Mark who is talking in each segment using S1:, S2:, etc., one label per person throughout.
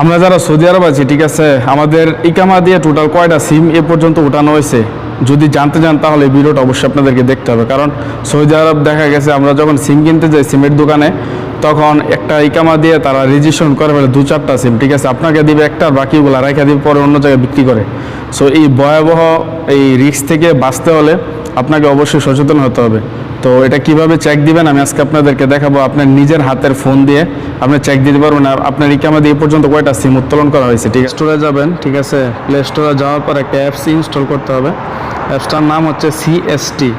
S1: আমরা যারা সৌদি আরব আছি, ঠিক আছে, আমাদের ইকামা দিয়ে টোটাল কয়টা সিম এ পর্যন্ত উঠানো হয়েছে? যদি জানতে চান, তাহলে ভিডিওটা অবশ্যই আপনাদেরকে দেখতে হবে। কারণ সৌদি আরব দেখা গেছে, আমরা যখন সিম কিনতে যাই সিমের দোকানে, তখন একটা ইকামা দিয়ে তারা রেজিস্ট্রেশন করে ফেলে দু চারটা সিম ঠিক আছে? আপনাকে দিবে একটা, বাকিগুলো রেখে দিবে পরে অন্য জায়গায় বিক্রি করে। সো এই ভয়াবহ এই রিস্ক থেকে বাঁচতে হলে আপনাকে অবশ্যই সচেতন হতে হবে। তো এটা কীভাবে চেক দিবেন? আমি আজকে আপনাদেরকে দেখাবো আপনার নিজের হাতের ফোন দিয়ে। আপনি চেক দিতে পারবেন আর আপনার ইকামা দিয়ে পর্যন্ত কয়টা সিম উত্তোলন করা হয়েছে, ঠিক আছে? স্টোরে যাবেন, ঠিক আছে? প্লে স্টোরে যাওয়ার পর একটা অ্যাপস ইনস্টল করতে হবে। অ্যাপসটার নাম হচ্ছে সিএসটি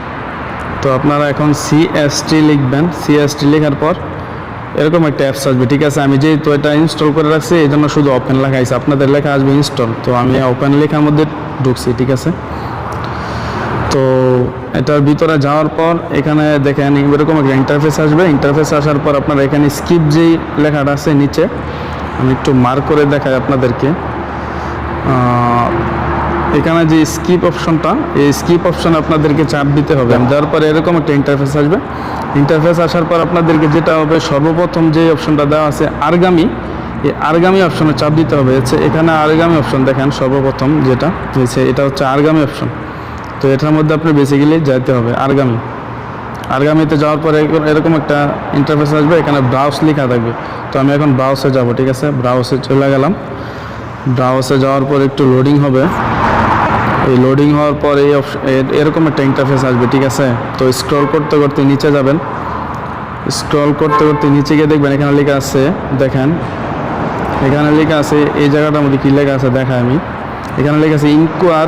S1: তো আপনারা এখন সিএসটি লিখবেন। সিএসটি লেখার পর এরকম একটা অ্যাপস আসবে, ঠিক আছে? আমি যেহেতু এটা ইনস্টল করে রাখছি, এই জন্য শুধু ওপেন লেখা আছে আপনাদের লেখা আসবে ইনস্টল তো আমি ওপেন লেখার মধ্যে ঢুকছি, ঠিক আছে? তো এটার ভিতরে যাওয়ার পর এখানে দেখেন এরকম একটা ইন্টারফেস আসবে। ইন্টারফেস আসার পর আপনার এখানে স্কিপ যেই লেখাটা আছে নিচে, আমি একটু মার্ক করে দেখাই আপনাদেরকে। এখানে যে স্কিপ অপশনটা এই স্কিপ অপশন আপনাদেরকে চাপ দিতে হবে। দেওয়ার পর এরকম একটা ইন্টারফেস আসবে। ইন্টারফেস আসার পর আপনাদেরকে যেটা হবে, সর্বপ্রথম যে অপশনটা দেওয়া আছে আরগামি এই আরগামি অপশনে চাপ দিতে হবে। এখানে আরগামি অপশন দেখেন সর্বপ্রথম যেটা, হয়েছে, এটা হচ্ছে আরগামি অপশন তো এটার মধ্যে আপনি বেসিক্যালি যাইতে হবে। আরগামি। আরগামিতে যাওয়ার পরে এরকম- একটা ইন্টারফেস আসবে, এখানে ব্রাউজ লেখা থাকবে। তো আমি এখন ব্রাউসে যাব, ঠিক আছে? ব্রাউসে চলে গেলাম। ব্রাউসে যাওয়ার পর একটু লোডিং হবে। এই লোডিং হওয়ার পর এই এরকম একটা ইন্টারফেস আসবে, ঠিক আছে? তো স্ক্রল করতে করতে নিচে যাবেন। স্ক্রল করতে করতে নিচে গিয়ে দেখবেন এখানে লেখা আছে, দেখেন। এখানে লেখা আছে, এই জায়গাটার মধ্যে কী লেখা আছে দেখা আমি। এখানে লেখা আছে ইনকোয়ার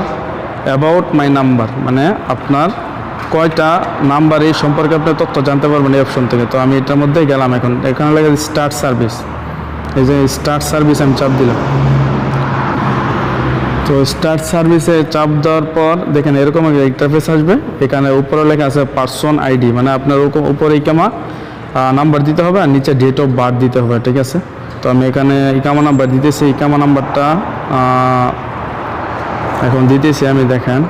S1: অ্যাবাউট মাই নাম্বার মানে আপনার কয়টা নাম্বার এই সম্পর্কে আপনি তথ্য জানতে পারবেন এই অপশন থেকে। তো আমি এটার মধ্যেই গেলাম এখন। এখানে আছে স্টার্ট সার্ভিস এই যে স্টার্ট সার্ভিস আমি চাপ দিলাম। তো স্টার্ট সার্ভিসে চাপ দেওয়ার পর দেখেন এরকম ইন্টারফেস আসবে। এখানে উপরে লেখা আছে পার্সন আইডি মানে আপনার উপরে ইকামা নাম্বার দিতে হবে আর নিচে ডেট অফ বার্থ দিতে হবে, ঠিক আছে? তো আমি এখানে ইকামা নাম্বার দিতেছি। ইকামা নাম্বারটা এখন দিতেছি আমি দেখেন,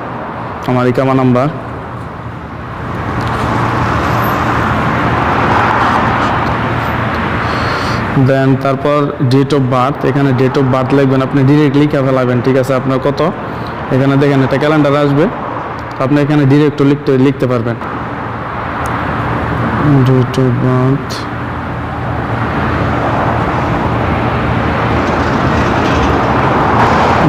S1: আমার ইকামা নাম্বার। দেন তারপর ডেট অফ বার্থ এখানে ডেট অফ বার্থ লিখবেন, আপনি ডিরেক্ট লিখে ফেলাবেন, ঠিক আছে? আপনার কত? এখানে দেখেন, একটা ক্যালেন্ডার আসবে, আপনি এখানে ডিরেক্ট লিখতে লিখতে পারবেন। Date of birth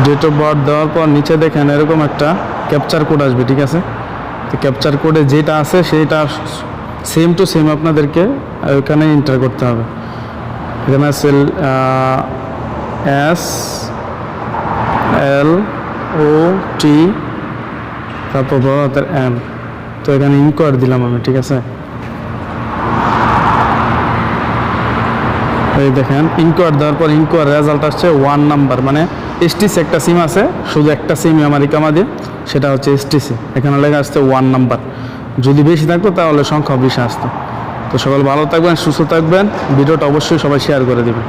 S1: date of birth দেওয়ার পর নিচে দেখেন এরকম একটা ক্যাপচার কোড আসবে, ঠিক আছে? তো ক্যাপচার কোডে যেটা আছে সেইটা সেম টু সেম আপনাদেরকে ওইখানে এন্টার করতে হবে। এখানে আছে এস এল ও টি তারপর বড় হাতের এম তো এখানে ইনকোয়ার দিলাম আমি, ঠিক আছে? এই দেখেন ইনকোয়ার দেওয়ার পর ইনকোয়ার রেজাল্ট আসছে ওয়ান নাম্বার মানে এসটিসি একটা সিম আছে, শুধু একটা সিম আমার আমাদের সেটা হচ্ছে এসটিসি এখানে লেখা আসছে ওয়ান নাম্বার যদি বেশি থাকতো তাহলে সংখ্যা বেশি আসতো। তো সকল ভালো থাকবেন, সুস্থ থাকবেন, ভিডিওটা অবশ্যই সবাই শেয়ার করে দেবেন।